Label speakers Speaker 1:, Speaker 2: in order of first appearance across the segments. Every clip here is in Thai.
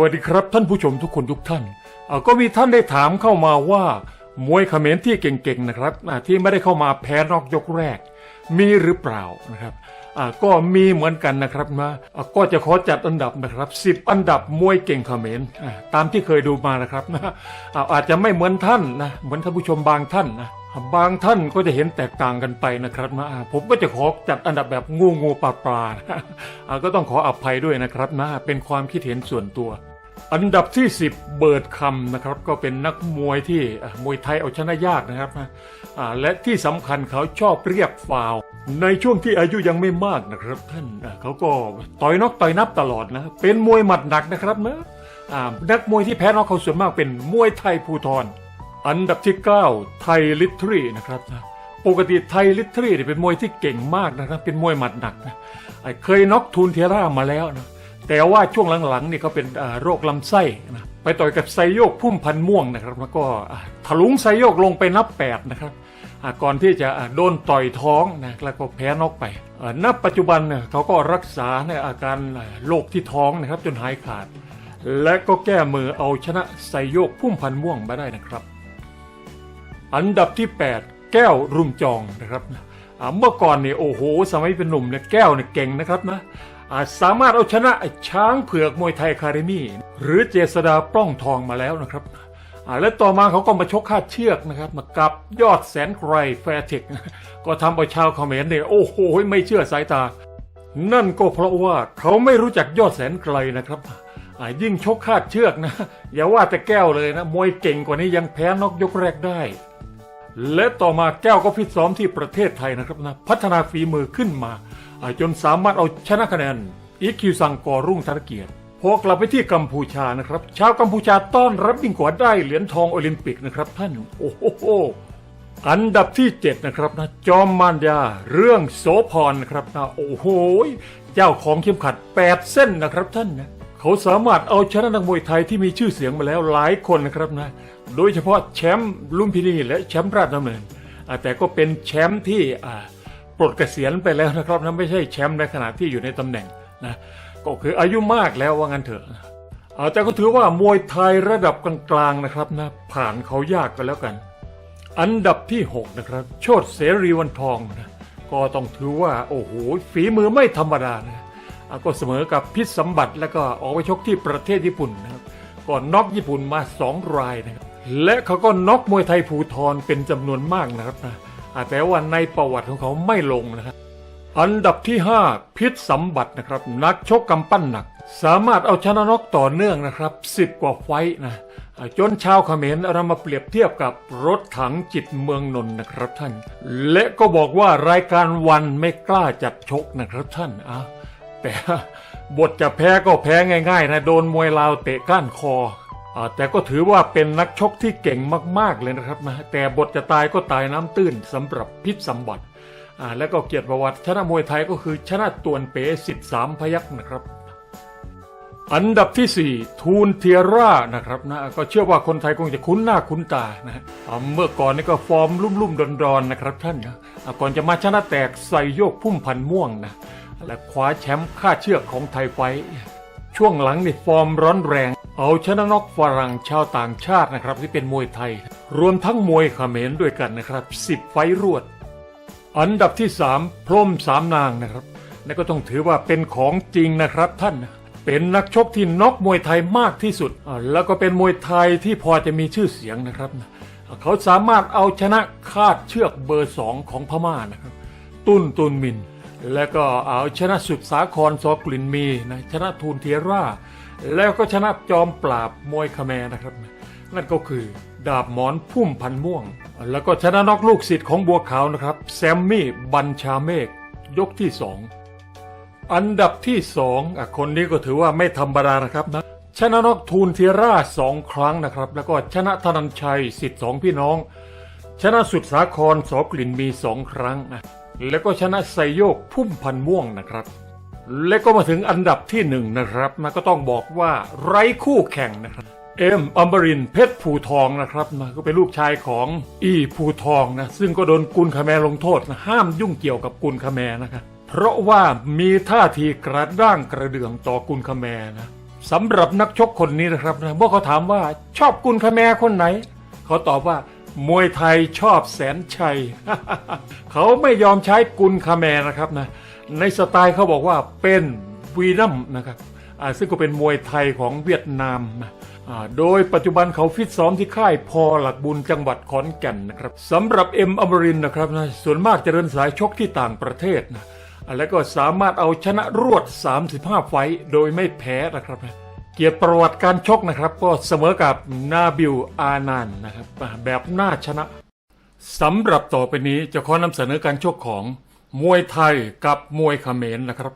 Speaker 1: วัสดีครับท่านผู้ชมทุกคนทุกท่านก็มีท่านได้ถามเข้ามาว่ามวยเขมรที่เก่งๆนะครับที่ไม่ได้เข้ามาแพ้นอกยกแรก มีหรือเปล่านะครับก็มีเหมือนกันนะครับนะอ่าก็จะขอจัดอันดับนะครับ 10 อันดับมวยเก่งเขมรตามที่เคยดูมานะครับนะอาจจะไม่เหมือนท่านนะเหมือนท่านผู้ชมบางท่านนะ บางท่านก็จะเห็นแตกต่างกันไปนะครับนะผมก็จะขอจัดอันดับแบบงูงูปลาปลานะก็ต้องขออภัยด้วยนะครับนะเป็นความคิดเห็นส่วนตัว อันดับที่ 10 เบิร์ดคำนะครับ ก็เป็นนักมวยที่มวยไทยเอาชนะยากนะครับนะและที่สำคัญเขาชอบเรียกฟาว ในช่วงที่อายุยังไม่มากนะครับท่านเขาก็ต่อยนอกต่อยนับตลอดนะเป็นมวยหมัดหนักนะครับนะนักมวยที่แพ้นอกเขาส่วนมากเป็นมวยไทยภูทร อันดับที่ 9 ไทยลิทรีนะครับนะปกติไทยลิทรีเป็นมวยที่เก่งมากนะครับ เป็นมวยหมัดหนักนะเคยน็อกทูนเทยร่ามาแล้วนะแต่ว่าช่วงหลังๆนี่เขาเป็นโรคลำไส้นะไปต่อยกับไซโยกพุ่มพันม่วงนะครับแล้วก็อ่าถลุงไซโยกลงไปนับแปดนะครับก่อนที่จะโดนต่อยท้องนะแล้วก็แพ้นอกไปณปัจจุบันเนี่ยเขาก็รักษาในอาการโรคที่ท้องนะครับจนหายขาด และก็แก้มือเอาชนะไซโยกพุ่มพันม่วงมาได้นะครับ อันดับที่ 8 แก้วรุ่มจองนะครับเมื่อก่อนเนี่ยโอ้โห สมัยเป็นหนุ่มเนี่ยแก้วเนี่ยเก่งนะครับนะาสามารถเอาชนะช้างเผือกมวยไทยคาเดมี่หรือเจษดาปล้องทองมาแล้วนะครับและต่อมาเขาก็มาชกคาดเชือกนะครับ มากับยอดแสนไกรแฟร์เทคก็ทำเอาชาวคอมเขมรเนี่ยโอ้โห ไม่เชื่อสายตา นั่นก็เพราะว่าเขาไม่รู้จักยอดแสนไกลนะครับยิ่งชกคาดเชือกนะ อย่าว่าแต่แก้วเลยนะ มวยเก่งกว่านี้ยังแพ้นอกยกแรกได้ และต่อมาแก้วก็ฟิตซ้อมที่ประเทศไทยนะครับนะพัฒนาฝีมือขึ้นมา จนสามารถเอาชนะคะแนนอีคิวซังกอรุ่งธนเกียรติพอกลับไปที่กัมพูชานะครับ ชาวกัมพูชาต้อนรับยิ่งกว่าได้เหรียญทองโอลิมปิกนะครับท่านโอ้โหอันดับที่ 7 นะครับนะจอมมารยาเรื่องโสพรนะครับนะโอ้โหเจ้าของเข็มขัด 8 เส้นนะครับท่านนะ เขาสามารถเอาชนะนักมวยไทยที่มีชื่อเสียงมาแล้วหลายคนนะครับนะ โดยเฉพาะแชมป์ลุมพินีและแชมป์ราชดำเนินแต่ก็เป็นแชมป์ที่ปลดเกษียณไปแล้วนะครับนะไม่ใช่แชมป์ในขณะที่อยู่ในตำแหน่งนะก็คืออายุมากแล้วว่างั้นเถอะแต่ก็ถือว่ามวยไทยระดับกลางๆนะครับนะผ่านเขายากกันแล้วกัน อันดับที่ 6 นะครับ โชติเสรีวันทองนะก็ต้องถือว่าโอ้โหฝีมือไม่ธรรมดานะ ก็เสมอกับพิษสมบัติแล้วก็ออกไปชกที่ประเทศญี่ปุ่นนะครับก่อนน็อกญี่ปุ่นมา 2 รายนะครับและเขาก็น็อกมวยไทยภูทรเป็นจำนวนมากนะครับนะอะแต่ว่าในประวัติของเขาไม่ลงนะครับอันดับที่ 5 พิษสัมบัตินะครับ นักชกกำปั้นหนัก สามารถเอาชนะน็อกต่อเนื่องนะครับ 10 กว่าไฟนะจนชาวเขมรเรามาเปรียบเทียบกับรถถังจิตเมืองนนท์นะครับท่าน และก็บอกว่ารายการวันไม่กล้าจัดชกนะครับท่านอะ แต่บทจะแพ้ก็แพ้ง่ายๆนะโดนมวยลาวเตะก้านคออแต่ก็ถือว่าเป็นนักชกที่เก่งมากๆเลยนะครับนะแต่บทจะตายก็ตายน้ำตื้นสำหรับพิษสัมบัติแล้วก็เกียรติประวัติชนะมวยไทยก็คือชนะตวนเป๋สิทธิสามพยักนะครับ อันดับที่ 4 ทูนเทียร่านะครับนะก็เชื่อว่าคนไทยคงจะคุ้นหน้าคุ้นตานะฮะอ่าเมื่อก่อนนี่ก็ฟอร์มลุ่มๆดอนๆนะครับท่านนะก่อนจะมาชนะแตกใส่โยกพุ่มพันม่วงนะ และคว้าแชมป์ค่าเชือกของไทยไฟ ช่วงหลังนี่ฟอร์มร้อนแรง เอาชนะนอกฝรั่งชาวต่างชาตินะครับที่เป็นมวยไทย รวมทั้งมวยเขมรด้วยกันนะครับ10ไฟรวด อันดับที่สามพรมสามนางนะครับนั่นก็ต้องถือว่าเป็นของจริงนะครับท่านเป็นนักชกที่น็อกมวยไทยมากที่สุด แล้วก็เป็นมวยไทยที่พอจะมีชื่อเสียงนะครับ เขาสามารถเอาชนะคาดเชือกเบอร์สองของพม่านะครับ ตุนตุนมิน แล้วก็เอาชนะสุดสาครสอกลิ่นมีนะชนะทูนเทียร่า แล้วก็ชนะจอมปราบมวยคแมนะครับ นั่นก็คือดาบหมอนพุ่มพันม่วง แล้วก็ชนะนอกลูกศิษย์ของบัวขาวนะครับ แซมมี่บัญชาเมฆยกที่สองอันดับที่สองคนนี้ก็ถือว่าไม่ธรรมดานะครับนะชนะนอกทูนเทียร่าสองครั้งนะครับ แล้วก็ชนะธนันชัยสิทธิ์สองพี่น้อง ชนะสุดสาครสอกลิ่นมีสองครั้งนะ แล้วก็ชนะไซโยกพุ่มพันม่วงนะครับ และก็มาถึงอันดับที่หนึ่งนะครับนะก็ต้องบอกว่าไร้คู่แข่งนะครับเอ็มอัมบรินเพชรภูทองนะครับนะก็เป็นลูกชายของอีภูทองนะซึ่งก็โดนกุลคาแมลงโทษนะห้ามยุ่งเกี่ยวกับกุลคาแมนะครับเพราะว่ามีท่าทีกระด้างกระเดื่องต่อกุลคาแมนะสำหรับนักชกคนนี้นะครับนะเมื่อเขาถามว่าชอบกุนคาแมคนไหน เขาตอบว่า มวยไทยชอบแสนชัย เขาไม่ยอมใช้กุนคาแมนะครับนะ ในสไตล์เขาบอกว่าเป็นวีนัมนะครับซึ่งก็เป็นมวยไทยของเวียดนามนะโดยปัจจุบันเขาฟิตซ้อมที่ค่ายพอหลักบุญจังหวัดขอนแก่นนะครับสำหรับเอ็มอมรินนะครับนะส่วนมากจะเดินสายชกที่ต่างประเทศนะแล้วก็สามารถเอาชนะรวด 35 ไฟโดยไม่แพ้นะครับนะ เกียรติประวัติการชกนะครับ ก็เสมอกับนาบิลอานันนะครับแบบน่าชนะสำหรับต่อไปนี้จะขอนำเสนอการชกของมวยไทยกับมวยเขมรนะครับ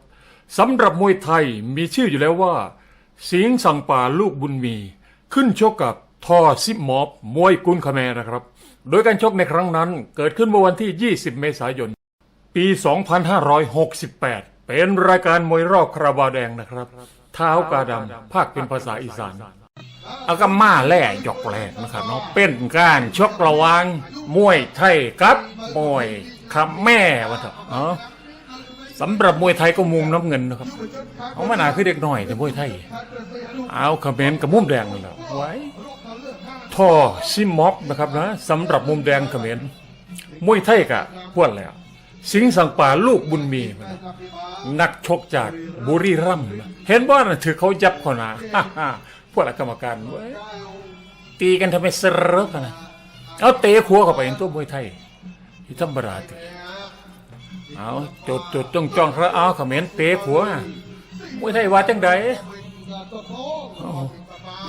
Speaker 1: สำหรับมวยไทยมีชื่ออยู่แล้วว่า สิงสังป่าลูกบุญมี ขึ้นชกกับทอซิมอบมวยกุนเขมรนะครับ โดยการชกในครั้งนั้นเกิดขึ้นเมื่อวันที่ 20 เมษายน ปี 2568 เป็นรายการมวยรอบคาราบาแดงนะครับ เท้ากาดำภาคเป็นภาษาอีสานเอาก็มาแล่หยกแรกนะครับเนาะเป็นการชกระวางมวยไทยกับมวยคำแม่วะเถอะเนาะสำหรับมวยไทยก็มุมน้ำเงินนะครับเอามาหนาคือเด็กหน่อยแต่มวยไทย เอาคอมเมนต์กับมุมแดงนั่นแหละไว้ท่อซิมม็อบนะครับนะสำหรับมุมแดงคอมเมนต์มวยไทยกะพวดแล้ว สิงสังป่าลูกบุญมี นักชกจากบุรีรัมย์เห็นว่าน่ะถือเขายับเขานาพวกละกรรมการเว้ยตีกันทำไมเสรอกันนะเอาเตะขัวเข้าไปในตัวมวยไทยที่ธรรมดาตีเอาจดจดจ้องจ้องพระเอาเขมรเตะขัวมวยไทยว่าจังใด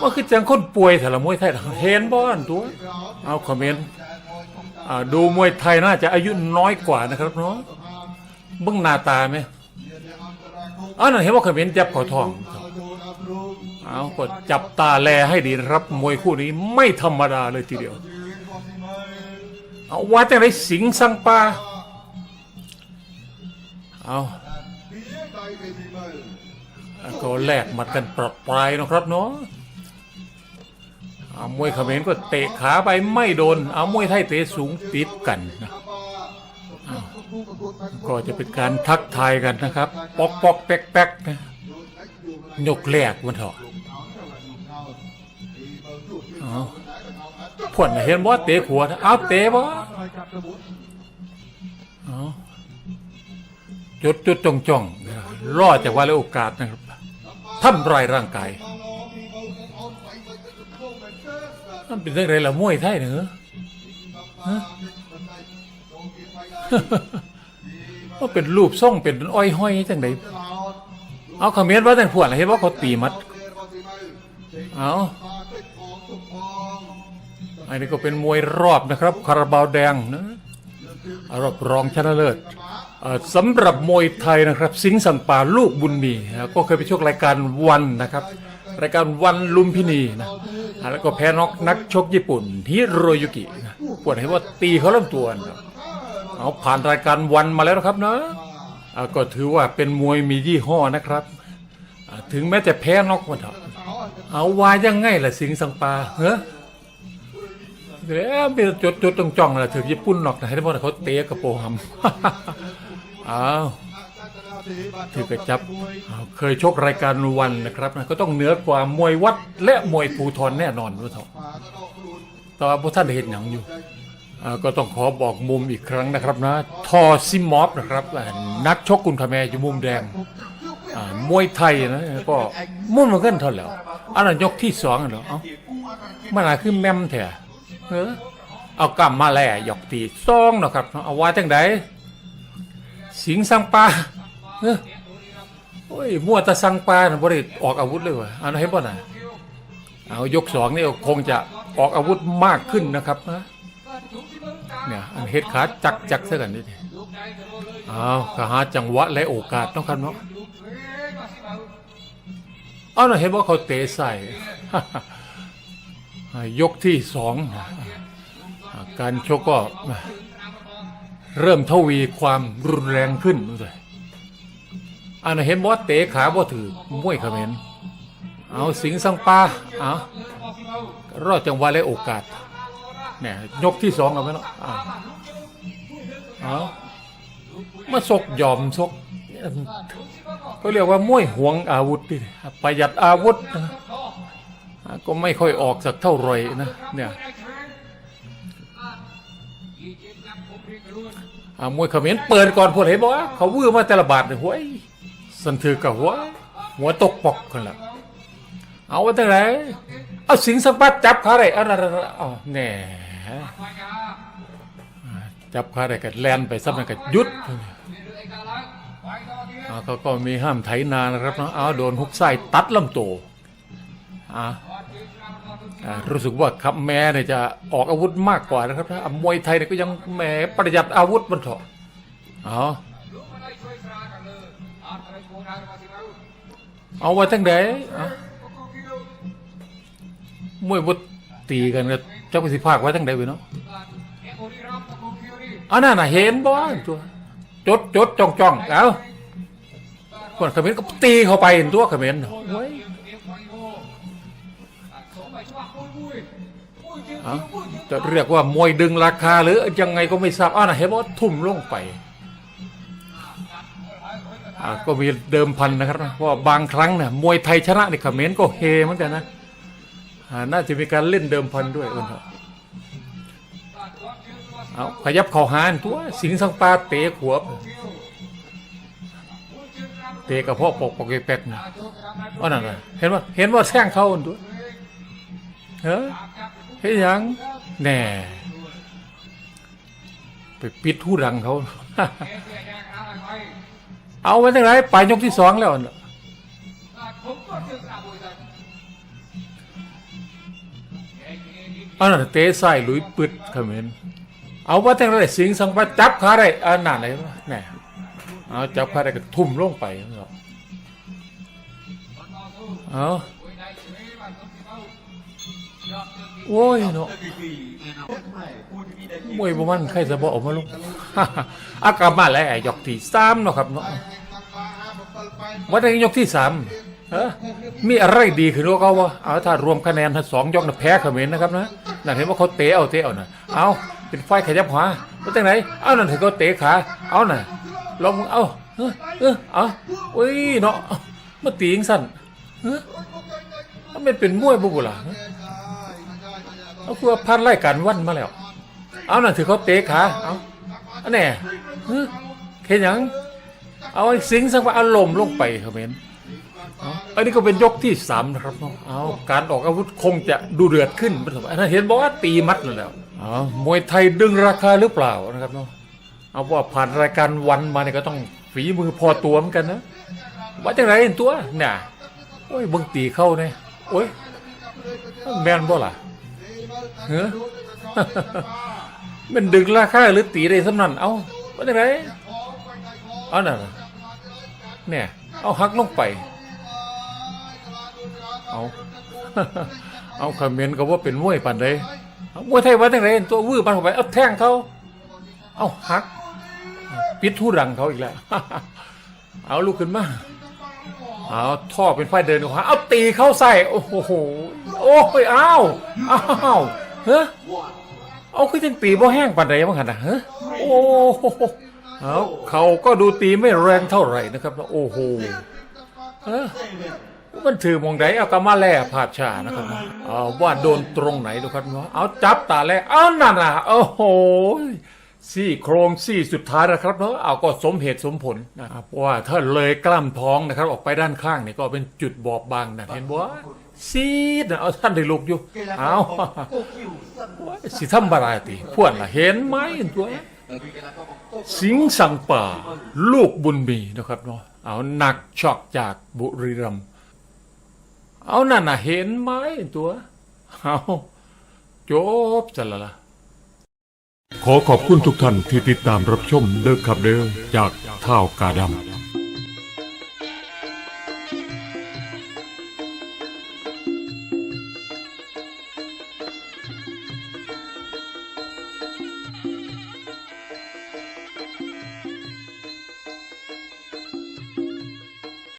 Speaker 1: ว่าคือจังคนป่วยแต่ละมวยไทยเห็นบ้านตัว เอาเขมร ดูมวยไทยน่าจะอายุน้อยกว่านะครับเนาะเบิ่งหน้าตาไหมอันนั้นเห็นว่าเขมรจับขอทองเอาก็จับตาแลให้ดีรับมวยคู่นี้ไม่ธรรมดาเลยทีเดียว เอาว่าแต่ไรสิงสังปาเอาก็แลกหมัดกันปรับปลายนะครับเนาะ เอามวยเขมรก็เตะขาไปไม่โดน เอามวยไทยเตะสูงติดกันนะก็จะเป็นการทักทายกันนะครับ ปอกปอกแป๊กแป๊กนะยกแรกมันเถอะอาผลเห็นว่าเตะขวดเอาเตะบ่จุดจุดจ้องจ้องรอจากว่าและโอกาสนะครับทำลายร่างกาย มันเป็นเรื่องไรละมวยไทยเนอะฮะว่าเป็นรูปส่งเป็นอ้อยห้อยจังไดเอาคอมเมนต์ว่าแต่งพวดอะไรเห็นว่าเขาตีมัด เอาอันนี้ก็เป็นมวยรอบนะครับ คาราบาวแดงนะรอบรองชนะเลิศสำหรับมวยไทยนะครับ สิงห์สังปาลูกบุญมี ก็เคยไปชกรายการวันนะครับ รายการวันลุมพินีนะแล้วก็แพ้น็อกนักชกญี่ปุ่นฮิโรยุกินะปวดให้ว่าตีเขาลำตัวนะเอาผ่านรายการวันมาแล้วนะครับนะอ่าก็ถือว่าเป็นมวยมียี่ห้อนะครับ ถึงแม้จะแพ้น็อกมาเถอะเอาวายังไงล่ะสิงสังปาเฮ้อเดี๋ยวมีจดจดจ้องจ้องล่ะถึงญี่ปุ่นหรอกนะให้ได้บอกว่าเขาเตะกระโปรงอ้าว ถือกระจับเคยชกรายการวันนะครับนะก็ต้องเหนือกว่ามวยวัดและมวยภูทรแน่นอนว่าเถอะแต่ว่าพวกท่านเห็นอย่างอยู่ก็ต้องขอบอกมุมอีกครั้งนะครับนะ ทอซิมอฟนะครับ นักชกกุนคาแมอยู่มุมแดงมวยไทยนะก็มุ่นมาขึ้นเท่าแล้วอันนั้นยกที่สองเหรอเอ้ามันอะไรคือแมมแท้เออเอากำมาแล่ยกตีสองนะครับเอาว่าจังไดสิงสังปลา เออโอ้ยมั่วแตะสังปลาบ่ได้ออกอาวุธเลยวะอันนั้นเห็นบ่น่ะเอายกสองนี่คงจะออกอาวุธมากขึ้นนะครับนะเนี่ยอันเฮ็ดขาจักจักๆซะกันนี่เอาก็หาจังหวะและโอกาสต้องครับเนาะเอาหน่อยเห็นว่าเขาเตะใส่ยกที่สองการชกก็เริ่มทวีความรุนแรงขึ้นด้วย อันนั้นเห็นว่าเตะขาว่าถือมวยเขมรเอาสิงสังปาเอารอดจังหวะและโอกาสเนี่ยยกที่สองเอาไหมเนาะเอาเอมาซกยอมซกก็เรียกว่ามวยหวงอาวุธดิประหยัดอาวุธนะก็ไม่ค่อยออกสักเท่าไหร่นะเนี่ยอามวยเขมรเปิดก่อนพวกเห็นบอกว่าเขาวื้อมาแต่ละบาทเลยห้วย สันถือกับหัว หัวตกปกกันละเอาไว้ตั้งไหนเอาสิงสังปัดจับขาได้อาอะไรอ๋อแหน่จับขาได้ก็แลนไปซับนั่นก็หยุดเขาก็มีห้ามไถนานะครับเนาะเอาโดนฮุกไส้ตัดลำตัวอ่ารู้สึกว่าครับแม่เนี่ยจะออกอาวุธมากกว่านะครับถ้ามวยไทยเนี่ยก็ยังแหมประหยัดอาวุธมันเถอะเอ เอาไว้ทั้งใดมวยบุตีกันก็เจ้าพิสิภาคไว้ทั้งใดไปเนาะอันนั้นน่ะเห็นบ่ตัวจดจดจ้องจ้องเอาคนเขมรก็ตีเข้าไปเห็นตัวเขมรโอ้ยจะเรียกว่ามวยดึงราคาหรือยังไงก็ไม่ทราบอันน่ะเห็นบ่าทุ่มลงไป ก็มีเดิมพันนะครับนะเพราะว่าบางครั้งเนี่ยมวยไทยชนะในี่เขมรก็เฮเหมือนกันนะน่าจะมีการเล่นเดิมพันด้วยคนเถอเอาขยับเข่าหานตัวสิงสังปาเตะขวบ เตะกับพ่อปกปกแปกๆนะว่านั่นนะเห็นว่าเห็นว่าแซงเขาอันตัวเฮ้ยเฮ้ยยังแน่ไปปิดหูดังเขา เอาไว้ตั้งไหนไปยกที่สองแล้วอันนั้นเตะใส่ลุยปึดเขมรเอาว่าแต่งไรสิงสังไปจับขาได้อันนั้นไหนวะแน่เอาจับขาได้ก็ทุ่มลงไปเนาะเอา โอ้ยเนาะมวยประมันใครจะบอกออกมาลงอากามาแล้วไอ้ยกที่สามเนาะครับเนาะว่าแต่ยกที่สามเออมีอะไรดีขึ้นกว่าเขาวะเอาถ้ารวมคะแนนทั้งสองยกนะแพ้เขมรนะครับนะนั่นเห็นว่าเขาเตะเอาเตะเอานะเอาเป็นไฟขยับขวาว่าแต่ไหนเอานั่นเห็นเขาเตะขาเอาน่ะลองเอาเออเออเอาอุ้ยเนาะมาตีงสั้นเออมันเป็นเป็นมวยบุบุล่ะ เอาคือว่าพันไล่กันวันมาแล้ว เอานั่นถือเขาเตะขาเอาอันแน่เออเห็นยังเอาไอ้สิงสังว่าอารมณ์ลงไปเขมรเอาอันนี้ก็เป็นยกที่สามนะครับเนาะเอาการออกอาวุธคงจะดูเดือดขึ้นเป็นสมัยอันนั้นเห็นบอกว่าตีมัดเลยแล้วเอามวยไทยดึงราคาหรือเปล่านะครับเนาะเอาว่าผ่านรายการวันมาเนี่ยก็ต้องฝีมือพอตัวเหมือนกันนะว่าจังไรตัวเนี่ยโอ้ยบิ่งตีเข้าเนี่ยโอ้ยแมนบ่ล่ะ เฮ้อมันดึงราคาหรือตีได้สำนันเอาว่าจังไรเอาน่ะเนี่ย เอาหักลงไป เอาเอาคอมเมนต์ก็ว่าเป็นมวยปันเลยมวยไทยว่าจังไรตัววื้อปันเข้าไป เอาแท่งเขาเอาหัก ปิดทูดังเขาอีกแล้ว เอาลุกขึ้นมา เอาท่อเป็นไฟเดินเขาเอาตีเข้าใส่ โอ้โห โอ้ยอ้าว อ้าว เฮ้ยเอาคือจังตีบ่แห้งปันใดบ้างขนาดเฮ้โอ้โหเอาเขาก็ดูตีไม่แรงเท่าไหร่นะครับ โอ้โหเออมันถือมองไดเอากามาแล่ภาพชานะครับเอาว่าโดนตรงไหนดูครับเอาจับตาแล่เอานั่นน่ะโอ้โหซี่โครงซี่สุดท้ายนะครับเนาะเอาก็สมเหตุสมผลนะครับเพราะว่าถ้าเลยกล้ามท้องนะครับ ออกไปด้านข้างนี่ก็เป็นจุดบอบบางนะเห็นบ่ ซีดนะเอาท่านได้ลุกอยู่เอาสิทำบารายติพวดล่ะเห็นไหมเห็นตัวสิงห์สังป่า ลูกบุญมีนะครับเนาะเอาหนักช็อกจากบุรีรัมย์เอานั่นน่ะเห็นไหมตัวเอาจบจะละละขอขอบคุณทุกท่านที่ติดตามรับชมเด้อครับเด้อจากท่าวกาดำ